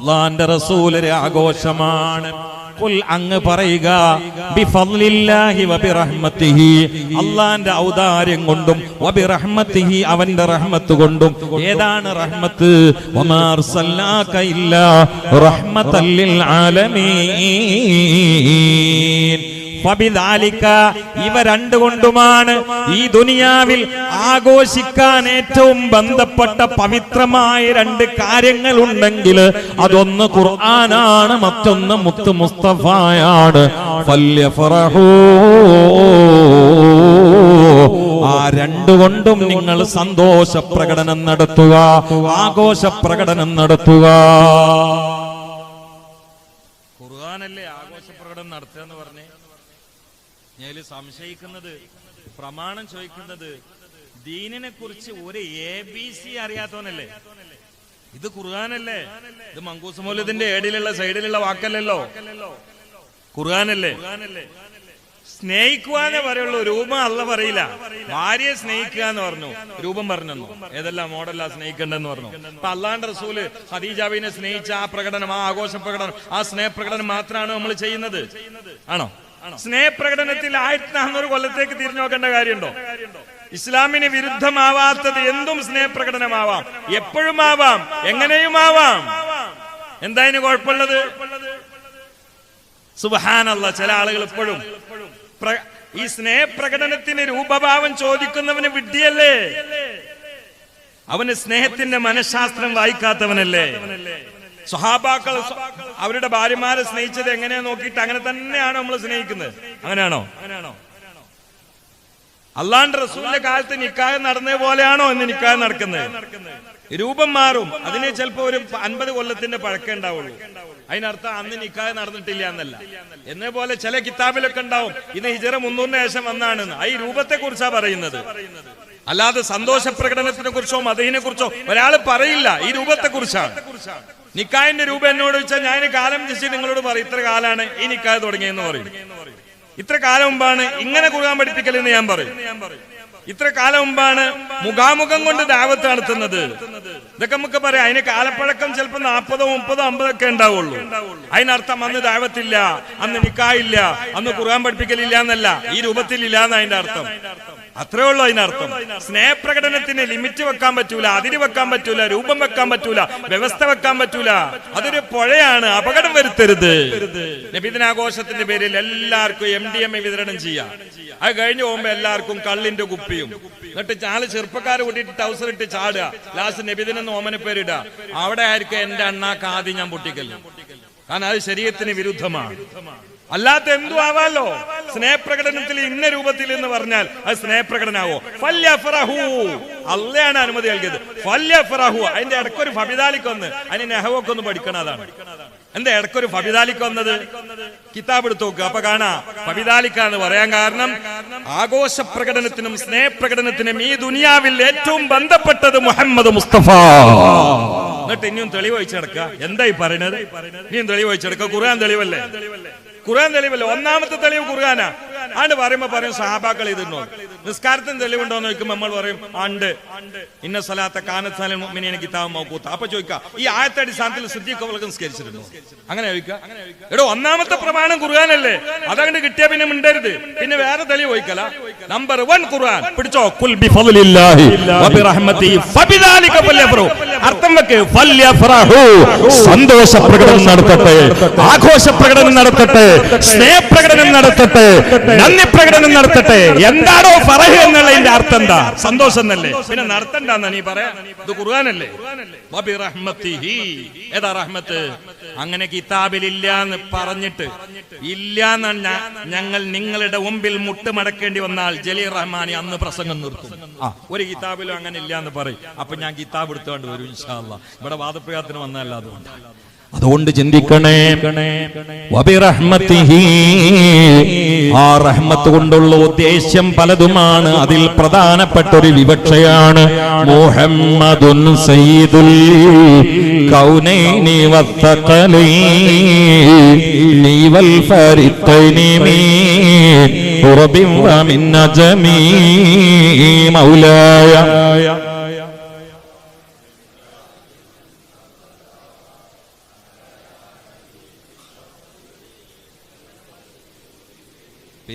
അള്ളാന്റെ റസൂലൊരു ആഘോഷമാണ്. ഖുൽ അങ്ങ് പറയുക അള്ളാന്റെ ഔദാര്യം കൊണ്ടും അവന്റെ റഹ്മത്ത് കൊണ്ടും. ഏതാണ് റഹ്മത്ത്? ആലമീൻ. ഇവ രണ്ടുകൊണ്ടുമാണ് ഈ ദുനിയാവിൽ ആഘോഷിക്കാൻ ഏറ്റവും ബന്ധപ്പെട്ട പവിത്രമായ രണ്ട് കാര്യങ്ങൾ ഉണ്ടെങ്കിൽ അതൊന്ന് ഖുർആനാണ് മറ്റൊന്ന് മുത്ത് മുസ്തഫായാണ്. ആ രണ്ടുകൊണ്ടും നിങ്ങൾ സന്തോഷ പ്രകടനം നടത്തുക ആഘോഷ പ്രകടനം നടത്തുക ഖുർആനല്ലേ ആഘോഷ പ്രകടനം നടത്തുക എന്ന് പറഞ്ഞേ സംശയിക്കുന്നത് പ്രമാണം ചോദിക്കുന്നത് ദീനിനെ കുറിച്ച് ഒരു എ ബി സി അറിയാത്തവനല്ലേ? ഇത് ഖുർആാനല്ലേ? ഇത് മങ്കൂസ് ഏടിലുള്ള സൈഡിലുള്ള വാക്കല്ലല്ലോ? ഖുർആാനല്ലേ? സ്നേഹിക്കുവാനേ പറയുള്ളൂ. രൂപം അല്ല പറയില്ല. ഭാര്യയെ സ്നേഹിക്കുക എന്ന് പറഞ്ഞു. രൂപം പറഞ്ഞു ഏതെല്ലാം മോഡലാ സ്നേഹിക്കേണ്ടെന്ന് പറഞ്ഞു. അപ്പൊ അള്ളാന്റെ റസൂൽ ഹദീജാബിനെ സ്നേഹിച്ച ആ പ്രകടനം ആ ആഘോഷ പ്രകടനം ആ സ്നേഹപ്രകടനം മാത്രമാണ് നമ്മൾ ചെയ്യുന്നത്? ആണോ? സ്നേഹപ്രകടനത്തിൽ ആയിരത്തി നാനൂറ് കൊല്ലത്തേക്ക് തിരിഞ്ഞു നോക്കേണ്ട കാര്യമുണ്ടോ? ഇസ്ലാമിന് വിരുദ്ധമാവാത്തത് എന്തും സ്നേഹപ്രകടനമാവാം. എപ്പോഴും ആവാം എങ്ങനെയും ആവാം എന്താ ഇതിന് കുഴപ്പമുള്ളത്? സുബഹാനല്ല ചില ആളുകൾ ഇപ്പോഴും ഈ സ്നേഹപ്രകടനത്തിന് രൂപഭാവം ചോദിക്കുന്നവന് വിഡ്ഢിയല്ലേ? അവന് സ്നേഹത്തിന്റെ മനഃശാസ്ത്രം വായിക്കാത്തവനല്ലേ? സ്വഹാബാക്കൾ അവരുടെ ഭാര്യമാരെ സ്നേഹിച്ചത് എങ്ങനെയാ നോക്കിയിട്ട് അങ്ങനെ തന്നെയാണ് നമ്മൾ സ്നേഹിക്കുന്നത്? അങ്ങനെയാണോ? അങ്ങനെയാണോ അല്ലാണ്ട് റസൂലിന്റെ കാലത്ത് നിക്കായ നടന്നേ പോലെയാണോ ഇന്ന് നിക്കായ നടക്കുന്നത്? രൂപം മാറും. അതിനെ ചിലപ്പോ ഒരു അൻപത് കൊല്ലത്തിന്റെ പഴക്കം ഉണ്ടാവുള്ളൂ. അതിനർത്ഥം അന്ന് നിക്കാഹ് നടന്നിട്ടില്ല എന്നല്ല. എന്നെ പോലെ ചില കിതാബിലൊക്കെ ഉണ്ടാവും. ഇന്ന് ഹിജറ മുന്നൂറിന് ശേഷം വന്നാണെന്ന് ഈ രൂപത്തെ കുറിച്ചാ പറയുന്നത്. അല്ലാതെ സന്തോഷ പ്രകടനത്തിനെ കുറിച്ചോ മതഹിനെ കുറിച്ചോ ഒരാൾ പറയില്ല. ഈ രൂപത്തെ കുറിച്ചാണ്. നിക്കാഹിന്റെ രൂപം എന്നോട് വെച്ചാൽ ഞാൻ കാലം ജസ്റ്റ് നിങ്ങളോട് പറയും ഇത്ര കാലാണ് ഈ നിക്കായ തുടങ്ങിയെന്ന് പറയും. ഇത്ര കാലം മുമ്പാണ് ഇങ്ങനെ കുറുകാൻ പഠിപ്പിക്കലെന്ന് ഞാൻ പറയും. ഇത്ര കാലം മുമ്പാണ് മുഖാമുഖം കൊണ്ട് ദാവത്ത് നടത്തുന്നത്. ഇതൊക്കെ നമുക്ക് പറയാം. അതിന് കാലപ്പഴക്കം ചിലപ്പോൾ നാൽപ്പതോ മുപ്പതോ അമ്പതോ ഒക്കെ ഉണ്ടാവുള്ളൂ. അതിനർത്ഥം അന്ന് ദാവത്തില്ല അന്ന് നിക്കായില്ല അന്ന് ഖുർആൻ പഠിപ്പിക്കലില്ല എന്നല്ല. ഈ രൂപത്തിലില്ല എന്ന് അതിന്റെ അർത്ഥം. അത്രേ ഉള്ളൂ അതിനർത്ഥം സ്നേഹപ്രകടനത്തിന് ലിമിറ്റ് വെക്കാൻ പറ്റൂല അതിര് വെക്കാൻ പറ്റൂല രൂപം വെക്കാൻ പറ്റൂല വ്യവസ്ഥ വെക്കാൻ പറ്റൂല. അതൊരു പുഴയാണ് അപകടം വരുത്തരുത്. നബിദിനാഘോഷത്തിന്റെ പേരിൽ എല്ലാവർക്കും എം ഡി എം എ വിതരണം ചെയ്യാം. അത് കഴിഞ്ഞു പോകുമ്പോ എല്ലാവർക്കും കള്ളിന്റെ കുപ്പിയും. എന്നിട്ട് ചാൽ ചെറുപ്പക്കാരെ കൂട്ടിയിട്ട് ടൗസർ ഇട്ട് ചാടുക. ലാസ്റ്റ് നബിദിനെന്ന് ഓമന പേരിട അവിടെ ആയിരിക്കും എന്റെ അണ്ണാക്ക് ആദ്യം ഞാൻ പൊട്ടിക്കൽ. കാരണം അത് ശരീരത്തിന് വിരുദ്ധമാണ്. അല്ലാത്ത എന്തു ആവാലോ? സ്നേഹപ്രകടനത്തിൽ ഇന്ന രൂപത്തിൽ എന്ന് പറഞ്ഞാൽ അത് സ്നേഹപ്രകടനാവോ? അല്ലയാണ് അനുമതി നൽകിയത്. അതിന്റെ ഇടയ്ക്കൊരു ഫബിദാലിക്കൊന്ന് അതിന് നെഹവൊക്കെ ഒന്ന് പഠിക്കണം അതാണ് എന്താ ഇടക്കൊരു ഫബിതാലിക്ക് വന്നത്? കിതാബ് എടുത്തു നോക്കുക അപ്പൊ കാണാ. ഫബിദാലിക്ക എന്ന് പറയാൻ കാരണം ആഘോഷ പ്രകടനത്തിനും സ്നേഹപ്രകടനത്തിനും ഈ ദുനിയാവിൽ ഏറ്റവും ബന്ധപ്പെട്ടത് മുഹമ്മദ് മുസ്തഫ. എന്നിട്ട് ഇനിയും തെളിവ് വെച്ചെടുക്കുക എന്തായി പറയുന്നത് ഇനിയും തെളിവ് വെച്ചെടുക്കുക ഖുർആൻ തെളിവല്ലേ? ഖുർആൻ തെളിവല്ലേ? ഒന്നാമത്തെ തെളിവ് ഖുർആനാ. ആണ്ട് പറയുമ്പോ പറയും സഹാബാക്കൾ ഇതിരുന്നു നിസ്കാരത്തിന് തെളിവുണ്ടോ എന്ന് ചോദിക്കുമ്പോൾ നമ്മൾ പറയും ഉണ്ട്. ഇന്ന സ്ഥലത്ത് കാനത്താലും മുഅ്മിനീന കിതാബ് മൗഖൂത്ത. അപ്പൊ ചോദിക്കാം ഈ ആയത്തെ അടിസ്ഥാനത്തിൽ സിദ്ദീഖ് നിസ്കരിച്ചിരുന്നു. അങ്ങനെ ചോദിക്കാം എടോ ഒന്നാമത്തെ പ്രമാണം ഖുർആാനല്ലേ? അതങ്ങോട്ട് കിട്ടിയ പിന്നെ മിണ്ടരുത്. പിന്നെ വേറെ തെളിവ് ചോദിക്കല. നമ്പർ വൺ ഖുർആൻ. പിടിച്ചോ കുൽ ബി ബിഫദ്ലില്ലാഹി വബിറഹ്മതി ഫബിദാലിക ഫല്യഫറഹു അർത്ഥം വെക്ക്. സന്തോഷ പ്രകടനം നടത്തട്ടെ. ആഘോഷ പ്രകടനം നടത്തട്ടെ. സ്നേഹപ്രകടനം നടത്തട്ടെ. നന്ദി പ്രകടനം നടത്തട്ടെ. എന്താണോ ഫറഹ് എന്നുള്ളതിന്റെ അർത്ഥം എന്താ? സന്തോഷം എന്നല്ലേ? പിന്നെ നടത്തണ്ടെന്നാ നീ പറയാ? ഇത് ഖുർആനല്ലേ? ഏതാ റഹ്മത്ത്? അങ്ങനെ കിതാബിലില്ല എന്ന് പറഞ്ഞിട്ട് ഇല്ല എന്നാണ് ഞങ്ങൾ നിങ്ങളുടെ മുമ്പിൽ മുട്ടുമടക്കേണ്ടി വന്നാൽ ജലീർ റഹ്മാനി അന്ന് പ്രസംഗം നിർത്തും. ഒരു കിതാബിലും അങ്ങനെ ഇല്ല എന്ന് പറയും. അപ്പൊ ഞാൻ കിതാബ് എടുത്തുകൊണ്ട് വരും. ഇവിടെ വാദപ്രയാത്തിന് വന്നതല്ല അതുകൊണ്ട്. അതുകൊണ്ട് ചിന്തിക്കണേ ആ റഹ്മത്ത് കൊണ്ടുള്ള ഉദ്ദേശ്യം പലതുമാണ്. അതിൽ പ്രധാനപ്പെട്ട ഒരു വിവക്ഷയാണ് മുഹമ്മദുൻ സയ്യിദുൽ കൗനൈനി വൽ മൗലായ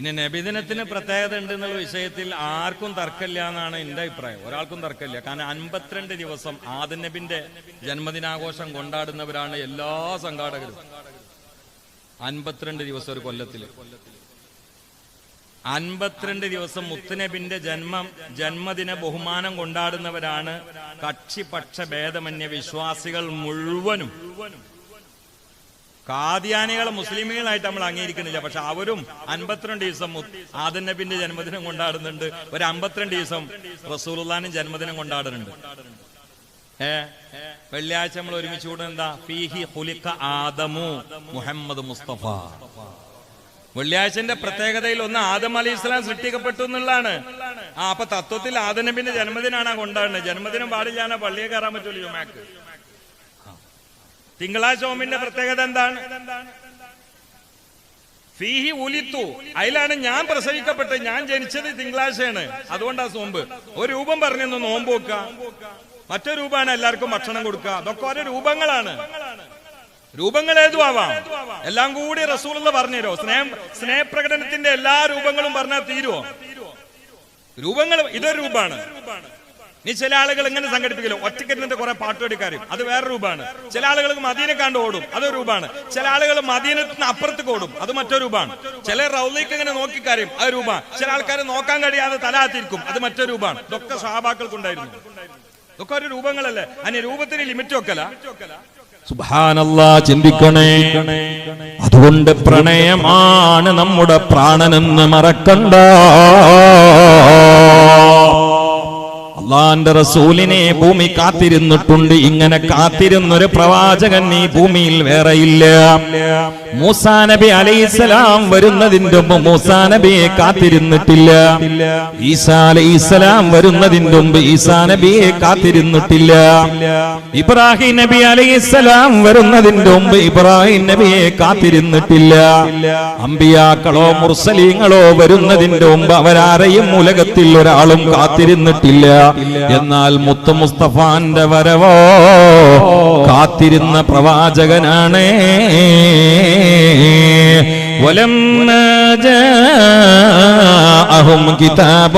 പിന്നെ നബിദിനത്തിന് പ്രത്യേകത ഉണ്ട് എന്നുള്ള വിഷയത്തിൽ ആർക്കും തർക്കമില്ല എന്നാണ് എന്റെ അഭിപ്രായം. ഒരാൾക്കും തർക്കമില്ല. കാരണം അൻപത്തിരണ്ട് ദിവസം ആദൻ നബിന്റെ ജന്മദിനാഘോഷം കൊണ്ടാടുന്നവരാണ് എല്ലാ സംഘാടകരും. അൻപത്തിരണ്ട് ദിവസം ഒരു കൊല്ലത്തിൽ. അൻപത്തിരണ്ട് ദിവസം മുത്തുനബിന്റെ ജന്മം ജന്മദിന ബഹുമാനം കൊണ്ടാടുന്നവരാണ് കക്ഷിപക്ഷ ഭേദമന്യ വിശ്വാസികൾ മുഴുവനും. കാദിയാനികളെ മുസ്ലിമുകളായിട്ട് നമ്മൾ അംഗീകരിക്കുന്നില്ല. പക്ഷെ അവരും അൻപത്തിരണ്ട് ദിവസം ആദ നബിന്റെ ജന്മദിനം കൊണ്ടാടുന്നുണ്ട്. ഒരു അമ്പത്തിരണ്ട് ദിവസം റസൂലുള്ളാനും ജന്മദിനം കൊണ്ടാടുന്നുണ്ട്. ഏ? വെള്ളിയാഴ്ച നമ്മൾ ഒരുമിച്ച് കൂടുന്നത് എന്താ? ഫീഹി ഹുലിക്ക ആദമു മുഹമ്മദ് മുസ്തഫ. വെള്ളിയാഴ്ചന്റെ പ്രത്യേകതയിൽ ഒന്ന് ആദം അലി ഇസ്ലാം സൃഷ്ടിക്കപ്പെട്ടു എന്നുള്ളതാണ്. ആ അപ്പൊ തത്വത്തിൽ ആദനബിന്റെ ജന്മദിനാണ് കൊണ്ടാടുന്നത്. ജന്മദിനം പാടില്ലാന്ന് പള്ളിയെ കയറാൻ പറ്റൂല ജുമാക്ക് തിങ്കളാഴ്ച ഓമിന്റെ പ്രത്യേകത എന്താണ്? ഫീഹി ഉലിത്തു. അതിലാണ് ഞാൻ പ്രസവിക്കപ്പെട്ടത്. ഞാൻ ജനിച്ചത് തിങ്കളാഴ്ചയാണ്. അതുകൊണ്ടാ നോമ്പ് ഒരു രൂപം പറഞ്ഞു നോമ്പ് വെക്കുക മറ്റൊരു രൂപമാണ് എല്ലാവർക്കും ഭക്ഷണം കൊടുക്കുക. അതൊക്കെ ഓരോ രൂപങ്ങളാണ്. രൂപങ്ങൾ ഏതു ആവാം എല്ലാം കൂടി റസൂൽ പറഞ്ഞുതരോ സ്നേഹം സ്നേഹപ്രകടനത്തിന്റെ എല്ലാ രൂപങ്ങളും പറഞ്ഞാൽ തീരുവോ രൂപങ്ങൾ ഇതൊരു രൂപമാണ്. നീ ചില ആളുകൾ ഇങ്ങനെ സംഘടിപ്പിക്കലും. ഒറ്റക്കെട്ടിന്റെ കുറെ പാട്ടുപടിക്കാരും അത് വേറെ രൂപമാണ്. ചില ആളുകൾ മദീനെ കണ്ട് ഓടും. അതൊരു രൂപമാണ്. ചില ആളുകൾ മദീനത്തിന് അപ്പുറത്തേക്ക് ഓടും. അത് മറ്റൊരു രൂപമാണ്. ചില റൗലേക്ക് ഇങ്ങനെ നോക്കിക്കാരും അത് രൂപമാണ്. ചില ആൾക്കാർ നോക്കാൻ കഴിയാതെ തലാത്തിരിക്കും അത് മറ്റൊരു രൂപമാണ്. ഇതൊക്കെ സഹാബാക്കൾക്കുണ്ടായിരുന്നു. ഇതൊക്കെ ഒരു രൂപങ്ങളല്ലേ? അതിന് രൂപത്തിന് ലിമിറ്റ് വെക്കല? ചിന്തിക്കണേ. അതുകൊണ്ട് പ്രണയമാണ് നമ്മുടെ പ്രാണനെന്ന് മറക്കണ്ട. അള്ളാന്റെ റസൂലിനെ ഭൂമി കാത്തിരുന്നിട്ടുണ്ട്. ഇങ്ങനെ കാത്തിരുന്നൊരു പ്രവാചകൻ ഈ ഭൂമിയിൽ വേറെയില്ല. മൂസാ നബി അലൈഹിസ്സലാം വരുന്നതിന്റെ മുമ്പ് മൂസാ നബിയെ കാത്തിരുന്നിട്ടില്ല. ഈസാ അലൈസലാം വരുന്നതിന്റെ മുമ്പ് ഈസാ നബിയെ കാത്തിരുന്നിട്ടില്ല. ഇബ്രാഹിം നബി അലൈസലാം വരുന്നതിന്റെ മുമ്പ് ഇബ്രാഹിം നബിയെ കാത്തിരുന്നിട്ടില്ല. അമ്പിയാക്കളോ മുർസലീങ്ങളോ വരുന്നതിന്റെ മുമ്പ് അവരാരെയും ഉലകത്തിൽ ഒരാളും കാത്തിരുന്നിട്ടില്ല. എന്നാൽ മുത്തു മുസ്തഫാന്റെ വരവോ കാത്തിരുന്ന പ്രവാചകനാണ് ولما جاءهم كتاب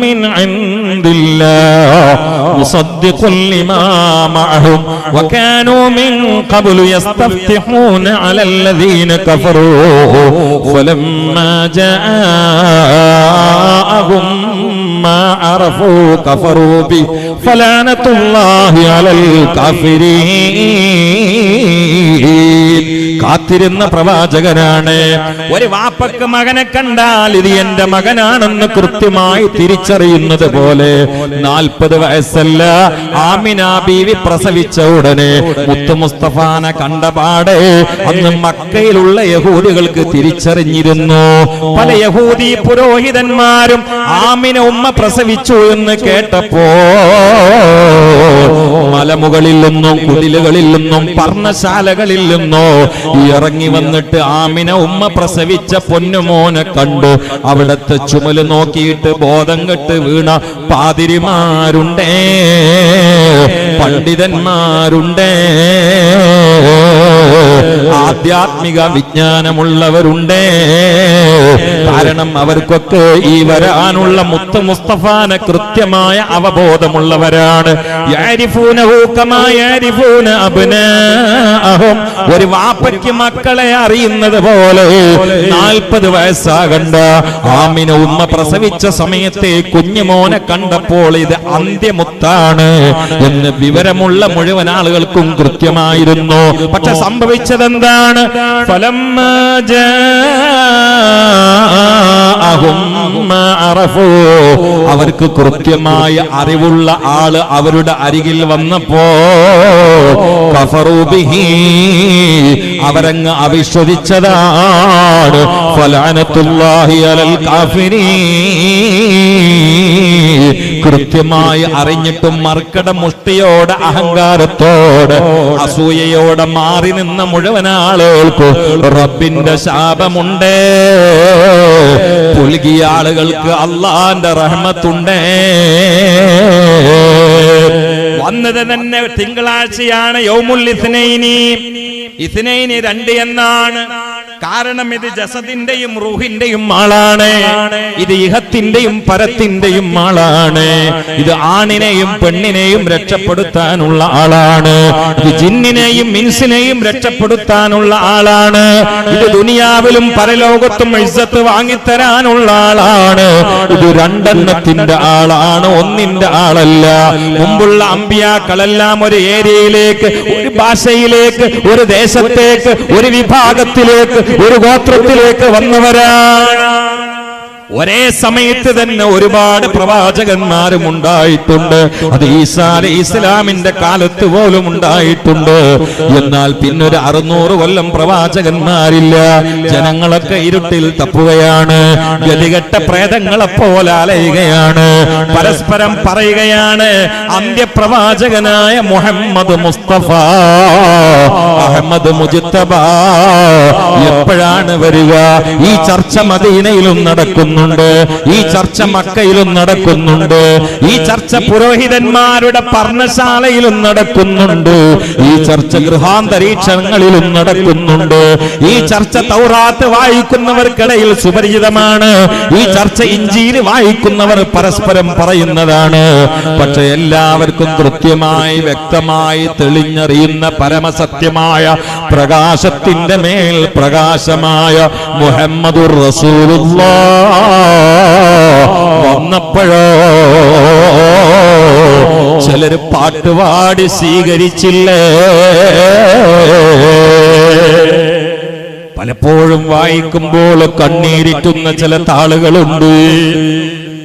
من عند الله مصدق لما معهم وكانوا من قبل يستفتحون على الذين كفروا فلما جاءهم ما عرفوا كفروا به فلعنة الله على الكافرين കാത്തിരുന്ന പ്രവാചകനാണ്. ഒരു വാപ്പക്ക് മകനെ കണ്ടാൽ ഇത് എന്റെ മകനാണെന്ന് കൃത്യമായി തിരിച്ചറിയുന്നത് പോലെ നാൽപ്പത് വയസ്സല്ല. ആമിന ബീവി പ്രസവിച്ച ഉടനെ മുത്തു മുസ്തഫാനെ കണ്ടപാടെ അന്ന് മക്കയിലുള്ള യഹൂദികൾക്ക് തിരിച്ചറിഞ്ഞിരുന്നു. പല യഹൂദി പുരോഹിതന്മാരും ആമിന ഉമ്മ പ്രസവിച്ചു എന്ന് കേട്ടപ്പോ മലമുകളിൽ നിന്നും കുടിലുകളിൽ നിന്നും പർണശാലകളിൽ നിന്നോ ഇറങ്ങി വന്നിട്ട് ആമിന ഉമ്മ പ്രസവിച്ച പൊന്നുമോനെ കണ്ടു. അവിടത്തെ ചുമൽ നോക്കിയിട്ട് ബോധം കെട്ട് വീണ പാതിരിമാരുണ്ടേ. പണ്ഡിതന്മാരുണ്ടേ. ആധ്യാത്മിക വിജ്ഞാനമുള്ളവരുണ്ടേ. കാരണം അവർക്കൊക്കെ ഈ വരാനുള്ള മുത്ത് മുസ്തഫാന കൃത്യമായ അവബോധമുള്ളവരാണ്. ഒരു വാപ്പയ്ക്ക് മക്കളെ അറിയുന്നത് പോലെ നാൽപ്പത് വയസ്സാകണ്ട. ആമിന ഉമ്മ പ്രസവിച്ച സമയത്തെ കുഞ്ഞുമോനെ കണ്ടപ്പോൾ ഇത് അന്ത്യമുത്താണ് എന്ന് വിവരമുള്ള മുഴുവൻ ആളുകൾക്കും കൃത്യമായിരുന്നു. പക്ഷെ സംഭവിച്ചത് എന്താണ്? ഫലം അവർക്ക് കൃത്യമായ അറിവുള്ള ആൾ അവരുടെ അരികിൽ വന്നപ്പോ അവരങ്ങ് അവിശ്വസിച്ചതാണ്. ഫലാനത്തുല്ലാഹി അലൽ കാഫിരീ കൃത്യമായി അറിഞ്ഞിട്ടും മർക്കട മുഷ്ടിയോട് അഹങ്കാരത്തോട് അസൂയയോടെ മാറി നിന്ന മുഴുവൻ ആളുകൾക്ക് റബ്ബിന്റെ ശാപമുണ്ട്. പുലുകിയ ആളുകൾക്ക് അള്ളാന്റെ റഹ്മത്തുണ്ടേ. വന്നത് തന്നെ തിങ്കളാഴ്ചയാണ് യൗമുൽ ഇസ്നൈനി. ഇസ്നൈനി രണ്ട് എന്നാണ്. കാരണം ഇത് ജസദിന്റെയും റൂഹിന്റെയും ആളാണ്. ഇത് ഇഹത്തിന്റെയും പരത്തിന്റെയും ആളാണ്. ഇത് ആണിനെയും പെണ്ണിനെയും രക്ഷപ്പെടുത്താനുള്ള ആളാണ്. ഇത് ജിന്നിനെയും മിൻസിനെയും രക്ഷപ്പെടുത്താനുള്ള ആളാണ്. ഇത് ദുനിയാവിലും പരലോകത്തും ഇസ്സത്ത് വാങ്ങിത്തരാനുള്ള ആളാണ്. ഇത് രണ്ടെണ്ണത്തിന്റെ ആളാണ്. ഒന്നിന്റെ ആളല്ല. മുമ്പുള്ള അമ്പിയാക്കളെല്ലാം ഒരു ഏരിയയിലേക്ക് ഒരു ഭാഷയിലേക്ക് ഒരു ദേശത്തേക്ക് ഒരു വിഭാഗത്തിലേക്ക് ഒരു ഗോത്രത്തിലേക്ക് വന്നവരാണ്. ഒരേ സമയത്ത് തന്നെ ഒരുപാട് പ്രവാചകന്മാരും ഉണ്ടായിട്ടുണ്ട്. അത് ഈസാ ഇസ്ലാമിന്റെ കാലത്ത് പോലും ഉണ്ടായിട്ടുണ്ട്. എന്നാൽ പിന്നൊരു അറുന്നൂറ് കൊല്ലം പ്രവാചകന്മാരില്ല. ജനങ്ങളൊക്കെ ഇരുട്ടിൽ തപ്പുകയാണ്. ഗതികെട്ട പ്രേതങ്ങളെ പോലെ അലയുകയാണ്. പരസ്പരം പറയുകയാണ് അന്ത്യപ്രവാചകനായ മുഹമ്മദ് മുസ്തഫ അഹമ്മദ് മുജിത്തബ എപ്പോഴാണ് വരിക? ഈ ചർച്ച മദീനയിലും നടക്കുന്നുണ്ട്. ഈ ചർച്ച മക്കയിലും നടക്കുന്നുണ്ട്. ഈ ചർച്ച പുരോഹിതന്മാരുടെ പർണശാലയിലും നടക്കുന്നുണ്ട്. ഈ ചർച്ച ഗൃഹാന്തരീക്ഷങ്ങളിലും നടക്കുന്നുണ്ട്. ഈ ചർച്ച തൗറാത്ത് വായിക്കുന്നവർക്കിടയിൽ സുപരിചിതമാണ്. ഈ ചർച്ച ഇഞ്ചിയിൽ വായിക്കുന്നവർ പരസ്പരം പറയുന്നതാണ്. പക്ഷെ എല്ലാവർക്കും കൃത്യമായി വ്യക്തമായി തെളിഞ്ഞറിയുന്ന പരമസത്യമായ പ്രകാശത്തിന്റെ മേൽ പ്രകാശമായ മുഹമ്മദുർ റസൂലുള്ളാഹ് വന്നപ്പോഴോ ചിലര് പാട്ടുപാടി സ്വീകരിച്ചില്ലേ? പലപ്പോഴും വായിക്കുമ്പോൾ കണ്ണീരിറ്റുന്ന ചില താളുകളുണ്ട്.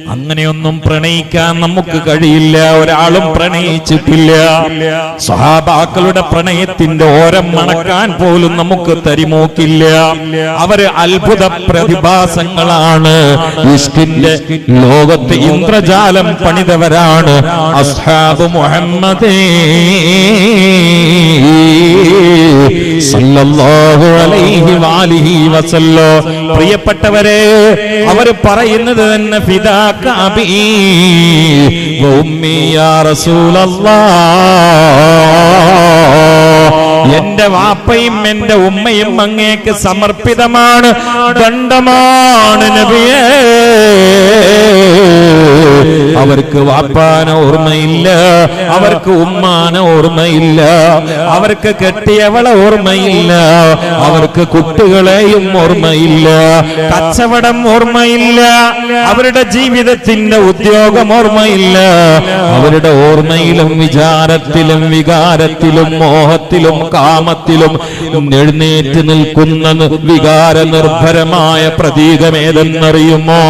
അങ്ങനെയൊന്നും പ്രണയിക്കാൻ നമുക്ക് കഴിയില്ല. ഒരാളും പ്രണയിച്ചിട്ടില്ല. സഹാബാക്കളുടെ പ്രണയത്തിന്റെ ഓരം മണക്കാൻ പോലും നമുക്ക് തരിമോക്കില്ല. അവർ അത്ഭുത പ്രതിഭാസങ്ങളാണ്. ഇഷ്കിന്റെ ലോകത്ത് ഇന്ദ്രജാലം പണിതവരാണ്. അസ്ഹാബ് മുഹമ്മദേ. പ്രിയപ്പെട്ടവരെ അവർ പറയുന്നത് തന്നെ എന്റെ വാപ്പയും എന്റെ ഉമ്മയും അങ്ങേക്ക് സമർപ്പിതമാണ് ദണ്ഡമാണ് നബിയേ. അവർക്ക് വാപ്പാന ഓർമ്മയില്ല അവർക്ക് ഉമ്മാന ഓർമ്മയില്ല അവർക്ക് കെട്ടിയവളെ ഓർമ്മയില്ല അവർക്ക് കുട്ടികളെയും ഓർമ്മയില്ല കച്ചവടം ഓർമ്മയില്ല അവരുടെ ജീവിതത്തിന്റെ ഉദ്യോഗം ഓർമ്മയില്ല അവരുടെ ഓർമ്മയിലും വിചാരത്തിലും വികാരത്തിലും മോഹത്തിലും കാമത്തിലും എഴുന്നേറ്റ് നിൽക്കുന്ന വികാര നിർഭരമായ പ്രതീകമേതെന്നറിയുമോ?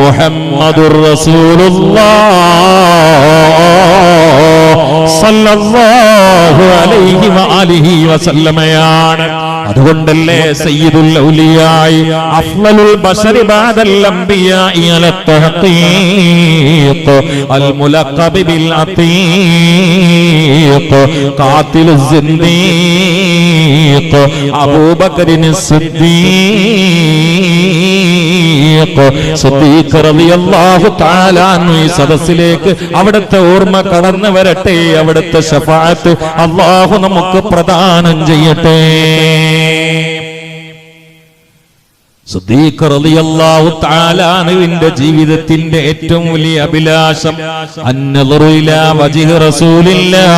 മുഹമ്മദുർ സല്ലല്ലാഹു അലൈഹി വഅലിഹി വസല്ലമയാണ്. അതുകൊണ്ടല്ലേ സയ്യിദുൽ ഔലിയായി അഫ്ളലുൽ ബശരി ബാദൽ അംബിയായി അല തഹഖീഖ് അൽ മുലഖബ് ബിൽ അതീഖ് ഖാതിൽ സിദ്ദീഖ് അബൂബക്കർ സിദ്ദീഖ് ഈ സദസ്സിലേക്ക് അവിടുത്തെ ഓർമ്മ കടന്നു വരട്ടെ അവിടുത്തെ അള്ളാഹു നമുക്ക് പ്രദാനം ചെയ്യട്ടെ. അൻഹുവിന്റെ ജീവിതത്തിന്റെ ഏറ്റവും വലിയ അഭിലാഷം അന്നദറു ഇലാ വജ്ഹി റസൂലില്ലാഹ്.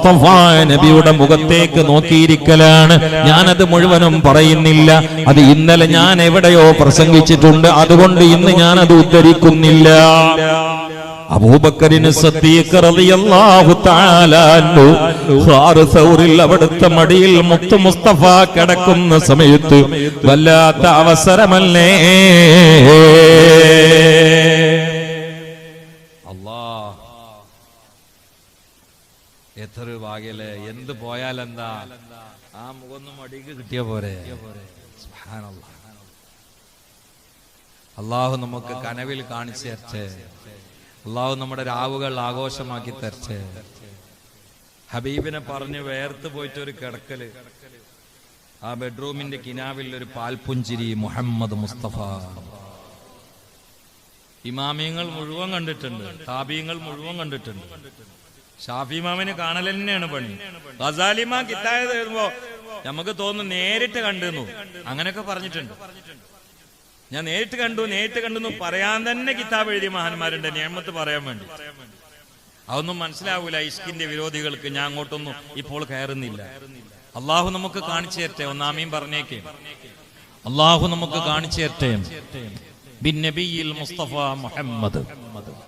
മുസ്തഫ നബിയുടെ മുഖത്തേക്ക് നോക്കിയിരിക്കലാണ്. ഞാനത് മുഴുവനും പറയുന്നില്ല. അത് ഇന്നലെ ഞാൻ എവിടെയോ പ്രസംഗിച്ചിട്ടുണ്ട്. അതുകൊണ്ട് ഇന്ന് ഞാനത് ഉദ്ധരിക്കുന്നില്ല. അബൂബക്കറിന് അവിടുത്തെ മടിയിൽ മുത്തു മുസ്തഫ കിടക്കുന്ന സമയത്ത് വല്ലാത്ത അവസരമല്ലേ? എത്ര ഭാഗ്യല്ലേ എന്ത് പോയാലെന്താ? ആ മുഖൊന്നും അടിക്ക് കിട്ടിയ പോരെ. അള്ളാഹു നമുക്ക് കനവിൽ കാണിച്ചു തരച്ചേ അള്ളാഹു നമ്മുടെ രാവുകൾ ആഘോഷമാക്കി തരച്ചേ ഹബീബിനെ പറഞ്ഞ് വേർത്ത് പോയിട്ട് ഒരു കിടക്കൽ. ആ ബെഡ്റൂമിന്റെ കിനാവിൽ ഒരു പാൽപുഞ്ചിരി മുഹമ്മദ് മുസ്തഫ. ഇമാമിയങ്ങൾ മുഴുവൻ കണ്ടിട്ടുണ്ട് താപീയങ്ങൾ മുഴുവൻ കണ്ടിട്ടുണ്ട്. ഷാഫിമാമിന് കാണൽ തന്നെയാണ് പണി. ഗസാലിമാ കിത്തായത് എഴുതുമ്പോ നമുക്ക് തോന്നുന്നു നേരിട്ട് കണ്ടെന്നു. അങ്ങനെയൊക്കെ പറഞ്ഞിട്ടുണ്ട്. ഞാൻ നേരിട്ട് കണ്ടു നേരിട്ട് കണ്ടു എന്ന് പറയാൻ തന്നെ കിതാബ് എഴുതിയ മഹാന്മാരുണ്ട്. നിയമത്ത് പറയാൻ വേണ്ടി. അതൊന്നും മനസ്സിലാവൂല. ഇഷ്കിന്റെ വിരോധികൾക്ക് ഞാൻ അങ്ങോട്ടൊന്നും ഇപ്പോൾ കയറുന്നില്ല. അള്ളാഹു നമുക്ക് കാണിച്ചു തരട്ടെ. ഒന്നാമീൻ പറഞ്ഞേക്കേ. അള്ളാഹു നമുക്ക് കാണിച്ചു തരട്ടെ. ബിൻ നബിയിൽ മുസ്തഫ മുഹമ്മദ്.